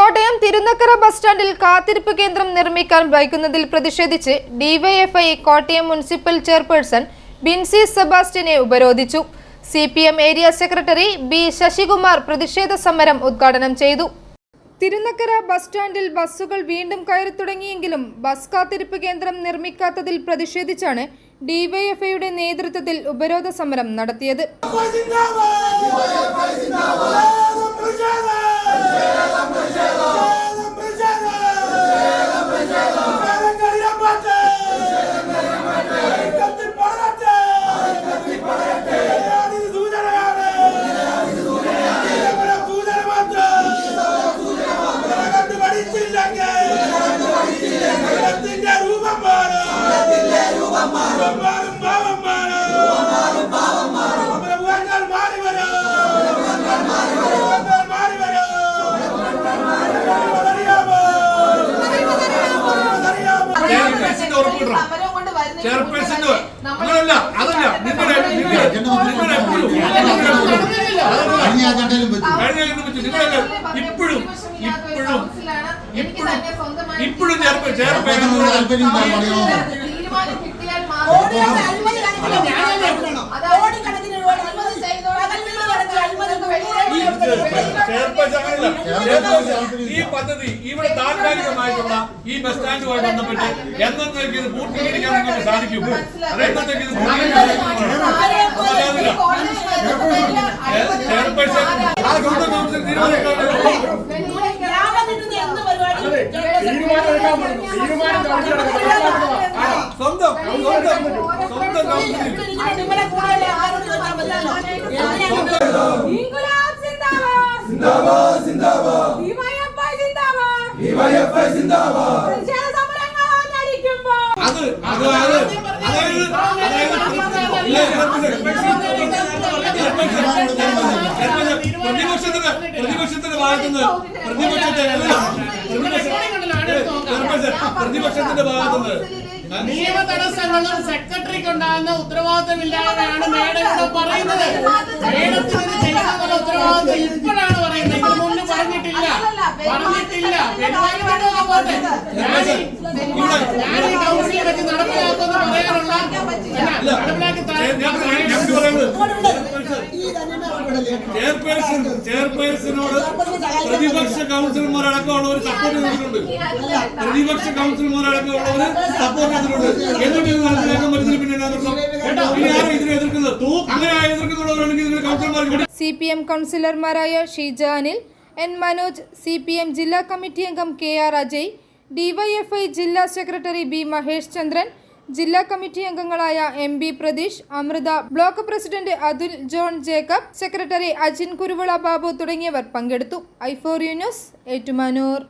Kottayam Thirunakkara bus സ്റ്റാൻഡിൽ കാത്തിരിപ്പ് കേന്ദ്രം നിർമ്മിക്കാൻ വൈകുന്നതിൽ പ്രതിഷേധിച്ച് DYFI Kottayam municipal chairperson Binsy സെബാസ്റ്റ്യനെ ഉപരോധിച്ചു. C P M area secretary B Sasikumar പ്രതിഷേധ സമരം ഉദ്ഘാടനം ചെയ്തു. തിരുനക്കര ബസ് സ്റ്റാൻഡിൽ ബസ്സുകൾ വീണ്ടും കയറി തുടങ്ങിയെങ്കിലും ബസ് കാത്തിരിപ്പ് കേന്ദ്രം നിർമ്മിക്കാത്തതിൽ പ്രതിഷേധിച്ചാണ് ഡിവൈഎഫ്ഐയുടെ നേതൃത്വത്തിൽ ഉപരോധ സമരം നടത്തിയത്. ഉറപ്പിടണം. ചെയർപേഴ്സന്റെ അങ്ങനല്ല അതല്ല നിങ്ങളുടെ നിങ്ങളുടെ നിങ്ങളുടെ ഇപ്പോഴും ഇപ്പോഴും ഇപ്പോഴും ഇപ്പോഴും ചെയർപേ അപ്പോഴത്തെ താല്പര്യം എന്താ പറയണോ തീരുമാനം കിട്ടിയാൽ ഓടിക്കണ അഴിമതി ചെയർപേഴ്സൺ അങ്ങനല്ല ചെയർപേഴ്സൺ ഈ പദ്ധതി ഇവിടെ താൽക്കാലികമായിട്ടുള്ള ഈ ബസ് സ്റ്റാൻഡുമായി ബന്ധപ്പെട്ട് എന്നേക്ക് ഇത് പൂർത്തീകരിക്കാൻ നിങ്ങൾക്ക് സാധിക്കും. എന്നത്തേക്ക് ഇത്. ചെയർപേഴ്സൺ. ആ സ്വന്തം കൗൺസിൽ തീരുമാനിക്കാൻ സ്വന്തം സ്വന്തം സ്വന്തം കൗൺസിൽ ഡിവൈഎഫ്ഐ പ്രതിഷേധ സമരങ്ങൾ ആഞ്ഞടിക്കുമ്പോൾ അത് പ്രതിപക്ഷത്തിന്റെ പ്രതിപക്ഷത്തിന്റെ ഭാഗത്തുനിന്ന് പ്രതിപക്ഷത്തെ പ്രതിപക്ഷത്തിന്റെ ഭാഗത്തുനിന്ന് നിയമ തടസ്സങ്ങളും സെക്രട്ടറിക്ക് ഉണ്ടാകുന്ന ഉത്തരവാദിത്തമില്ലാതെയാണ് മേഡം ഇവിടെ പറയുന്നത് മേഡത്തിന് ഇത് ചെയ്യാനുള്ള ഉത്തരവാദിത്തം ഇപ്പോഴാണ് പറയുന്നത് ഇതിന് മുന്നേ പറഞ്ഞിട്ടില്ല പറഞ്ഞിട്ടില്ല ഞാൻ ഈ- കൗൺസിലിൽ വെച്ച് നടപ്പിലാക്കുമെന്ന് പറയാനുള്ള നടപ്പിലാക്കി ചെയർപേഴ്സൺ ചെയർപേഴ്സണോട് പ്രതിപക്ഷ കൗൺസിലർമാരടക്കമുള്ളവർ സപ്പോർട്ട് ചെയ്തിട്ടുണ്ട്. പ്രതിപക്ഷ കൗൺസിലർമാരടക്കമുള്ളവർ സപ്പോർട്ട് ചെയ്തിട്ടുണ്ട്. എന്നിട്ട് ഇത് നടപ്പിലാക്കാൻ പറ്റുന്നില്ല പിന്നെ ആരും ഇതിനെ എതിർക്കുന്നത്? അങ്ങനെ എതിർക്കുന്നുള്ളവരാണെങ്കിൽ നിങ്ങൾ കൗൺസിലർമാർക്ക് സി പി എം കൗൺസിലർമാരായ Sheeja Anil N Manoj C P M ജില്ലാ കമ്മിറ്റി അംഗം കെ ആർ അജയ് ഡിവൈഎഫ്ഐ ജില്ലാ സെക്രട്ടറി ബി മഹേഷ് ചന്ദ്രൻ ജില്ലാ കമ്മിറ്റി അംഗങ്ങളായ M B Pratheesh Amritha block president Athul John Jacob secretary Ajin Kuruvila Babu തുടങ്ങിയവർ പങ്കെടുത്തു. I four news Ettumanoor.